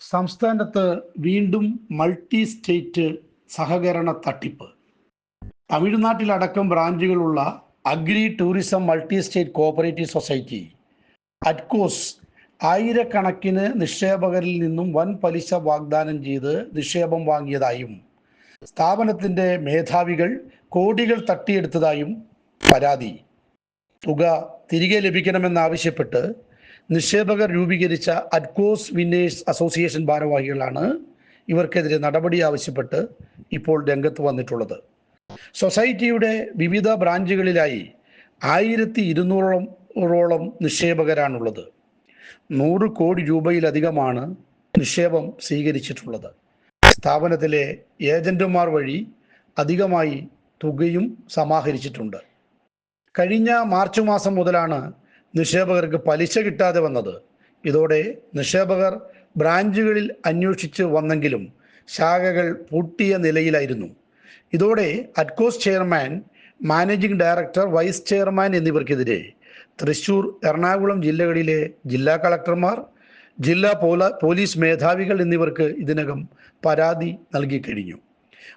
സംസ്ഥാനത്ത് വീണ്ടും multi state സഹകരണ തട്ടിപ്പ്. തമിഴ്നാട്ടിലടക്കം ബ്രാഞ്ചുകളുള്ള agri tourism multi state cooperative society ATCOS ആയിരക്കണക്കിന് നിക്ഷേപകരിൽ നിന്നും വൻ പലിശ വാഗ്ദാനം ചെയ്ത് നിക്ഷേപം വാങ്ങിയതായും സ്ഥാപനത്തിന്റെ മേധാവികൾ കോടികൾ തട്ടിയെടുത്തതായും പരാതി. തുക തിരികെ ലഭിക്കണമെന്നാവശ്യപ്പെട്ട് നിക്ഷേപകർ രൂപീകരിച്ച അഡ്കോസ് വിന്നേഴ്സ് അസോസിയേഷൻ ഭാരവാഹികളാണ് ഇവർക്കെതിരെ നടപടി ആവശ്യപ്പെട്ട് ഇപ്പോൾ രംഗത്ത് വന്നിട്ടുള്ളത്. സൊസൈറ്റിയുടെ വിവിധ ബ്രാഞ്ചുകളിലായി ആയിരത്തി ഇരുന്നൂറോളം നിക്ഷേപകരാണുള്ളത്. നൂറ് കോടി രൂപയിലധികമാണ് നിക്ഷേപം സ്വീകരിച്ചിട്ടുള്ളത്. സ്ഥാപനത്തിലെ ഏജന്റുമാർ വഴി അധികമായി തുകയും സമാഹരിച്ചിട്ടുണ്ട്. കഴിഞ്ഞ മാർച്ച് മാസം മുതലാണ് നിക്ഷേപകർക്ക് പലിശ കിട്ടാതെ വന്നത്. ഇതോടെ നിക്ഷേപകർ ബ്രാഞ്ചുകളിൽ അന്വേഷിച്ച് വന്നെങ്കിലും ശാഖകൾ പൂട്ടിയ നിലയിലായിരുന്നു. ഇതോടെ Adcos chairman managing director vice chairman എന്നിവർക്കെതിരെ Thrissur Ernakulam ജില്ലകളിലെ ജില്ലാ കളക്ടർമാർ ജില്ലാ പോല പോലീസ് മേധാവികൾ എന്നിവർക്ക് ഇതിനകം പരാതി നൽകിക്കഴിഞ്ഞു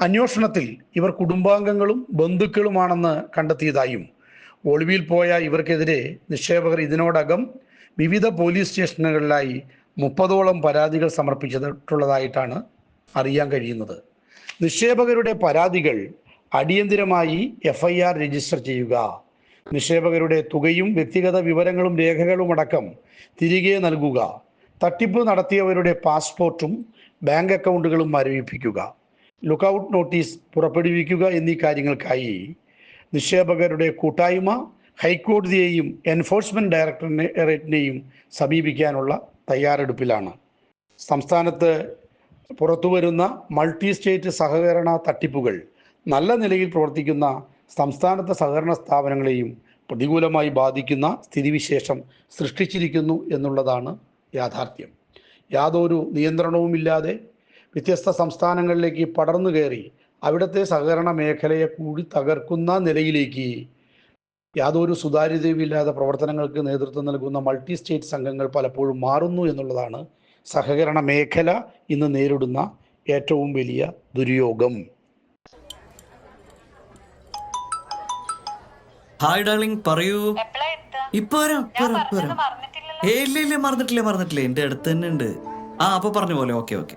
അന്വേഷണത്തിൽ ഇവർ കുടുംബാംഗങ്ങളും ബന്ധുക്കളുമാണെന്ന് കണ്ടെത്തിയതായും ഒളിവിൽ പോയ ഇവർക്കെതിരെ നിക്ഷേപകർ ഇതിനോടകം വിവിധ പോലീസ് സ്റ്റേഷനുകളിലായി മുപ്പതോളം പരാതികൾ സമർപ്പിച്ചിട്ടുള്ളതായിട്ടാണ് അറിയാൻ കഴിയുന്നത്. നിക്ഷേപകരുടെ പരാതികൾ അടിയന്തിരമായി എഫ് ഐ ആർ രജിസ്റ്റർ ചെയ്യുക. നിക്ഷേപകരുടെ തുകയും വ്യക്തിഗത വിവരങ്ങളും രേഖകളും അടക്കം തിരികെ നൽകുക. തട്ടിപ്പ് നടത്തിയവരുടെ പാസ്പോർട്ടും ബാങ്ക് അക്കൗണ്ടുകളും മരവിപ്പിക്കുക. ലുക്കൌട്ട് നോട്ടീസ് പുറപ്പെടുവിക്കുക എന്നീ കാര്യങ്ങൾക്കായി നിക്ഷേപകരുടെ കൂട്ടായ്മ ഹൈക്കോടതിയെയും എൻഫോഴ്സ്മെന്റ് ഡയറക്ടറേറ്റിനെയും സമീപിക്കാനുള്ള തയ്യാറെടുപ്പിലാണ്. സംസ്ഥാനത്ത് പുറത്തുവരുന്ന മൾട്ടി സ്റ്റേറ്റ് സഹകരണ തട്ടിപ്പുകൾ നല്ല നിലയിൽ പ്രവർത്തിക്കുന്ന സംസ്ഥാനത്തെ സഹകരണ സ്ഥാപനങ്ങളെയും പ്രതികൂലമായി ബാധിക്കുന്ന സ്ഥിതിവിശേഷം സൃഷ്ടിച്ചിരിക്കുന്നു എന്നുള്ളതാണ് യാഥാർത്ഥ്യം. യാതൊരു നിയന്ത്രണവുമില്ലാതെ വ്യത്യസ്ത സംസ്ഥാനങ്ങളിലേക്ക് പടർന്നു കയറി അവിടുത്തെ സഹകരണ മേഖലയെ കൂടി തകർക്കുന്ന നിലയിലേക്ക് യാതൊരു സുതാര്യതയുമില്ലാതെ പ്രവർത്തനങ്ങൾക്ക് നേതൃത്വം നൽകുന്ന മൾട്ടി സ്റ്റേറ്റ് സംഘങ്ങൾ പലപ്പോഴും മാറുന്നു എന്നുള്ളതാണ് സഹകരണ മേഖല ഇന്ന് നേരിടുന്ന ഏറ്റവും വലിയ ദുര്യോഗം. ഹായ് ഡാർലിംഗ് പറയൂ? ഇപ്പൊ ഇല്ല ഇല്ല മറന്നിട്ടില്ല മറന്നിട്ടില്ല. എന്റെ അടുത്ത് തന്നെ ഉണ്ട് ആ അപ്പൊ പറഞ്ഞ പോലെ. Okay okay.